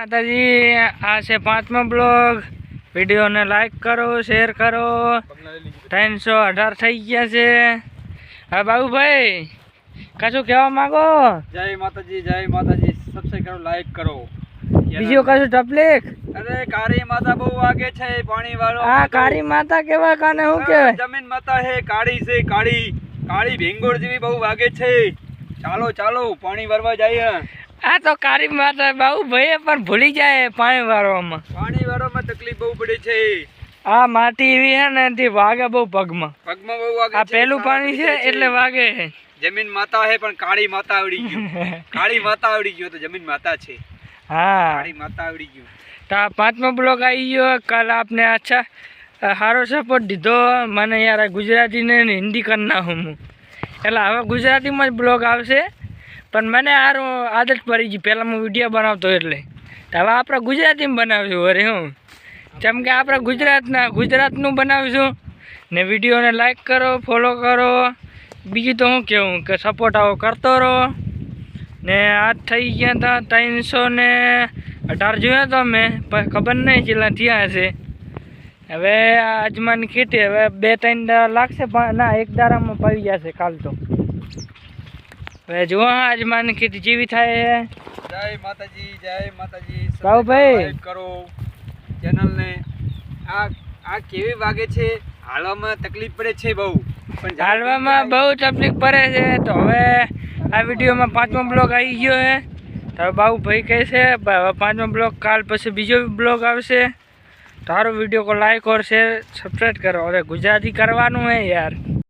માતાજી આ છે પાંચમો બ્લોગ. વિડીયોને લાઈક કરો શેર કરો. ત્રણસો અઢાર થઈ ગયા છે. હા બાબુભાઈ કશું કહેવા માગો? જય માતાજી જય માતાજી. સબસ્ક્રાઇબ કરો લાઈક કરો. બીજું કશું તકલીફ અરે કાળી માતા બહુ વાગે છે પાણી વાળો આ કાળી માતા કેવા કાને શું કહેવાય? જમીન માતા હે કાળી છે કાળી. કાળી ભેંગોળ જેવી બહુ વાગે છે. ચાલો ચાલો પાણી ભરવા જઈએ. આ તો કાળી માતા બાબુભાઈ પણ ભૂલી જાય પાણી વાળવામાં પાણી વાળવામાં તકલીફ બહુ પડે છે. આ માટી એવી છે ને તે વાગે બહુ પગમાં. પગમાં બહુ વાગે આ પહેલું પાણી છે એટલે વાગે છે. જમીન માતા હે પણ કાળી માતા આવડી ગયું. કાળી માતા આવડી ગયું તો જમીન માતા છે. હા. કાળી માતા આવડી ગયું. તો આ પાંચમો બ્લોગ આવી ગયો કાલ આપને અચ્છા સારો સપોર્ટ દીધો મને યાર આ ગુજરાતી ને હિન્દી કરી નાખું હું. એટલે હવે ગુજરાતીમાં જ બ્લોગ આવશે. પણ મને હારું આદત પડી ગઈ. પહેલાં હું વીડિયો બનાવતો એટલે. હવે આપણે ગુજરાતીમાં બનાવીશું અરે હું. જેમ કે આપણે ગુજરાતના, ગુજરાતનું બનાવીશું. ને વિડીયોને લાઈક કરો ફોલો કરો. બીજું તો હું કહેવું કે સપોર્ટ આવો કરતો રહો. ને આ થઈ ગયા હતા ત્રણસો ને અઢાર જોયા તો મેં પણ ખબર નહીં કેટલા થયા હશે. હવે આ અજમાની ખેતી હવે બે ત્રણ દાડા લાગશે, પણ ના, એક દાડામાં પડી જશે કાલ તો. હવે જુઓ આજ માની કીધી જેવી થાય છે જય માતાજી જય માતાજી. બાબુભાઈ. ભાઈ. કરો ચેનલને. આ આ કેવી વાગે છે? હાલવામાં તકલીફ પડે છે બહુ. પણ હાલવામાં બહુ તકલીફ પડે છે. તો હવે આ વિડીયોમાં પાંચમો બ્લોગ આવી ગયો છે તો હવે બાબુ ભાઈ કહે છે પાંચમો બ્લોગ કાલ પછી બીજો બ્લોગ આવશે. તારો વીડિયો કો લાઈક ઓર શેર સબસ્ક્રાઈબ કરો. હવે ગુજરાતી કરવાનું હે યાર.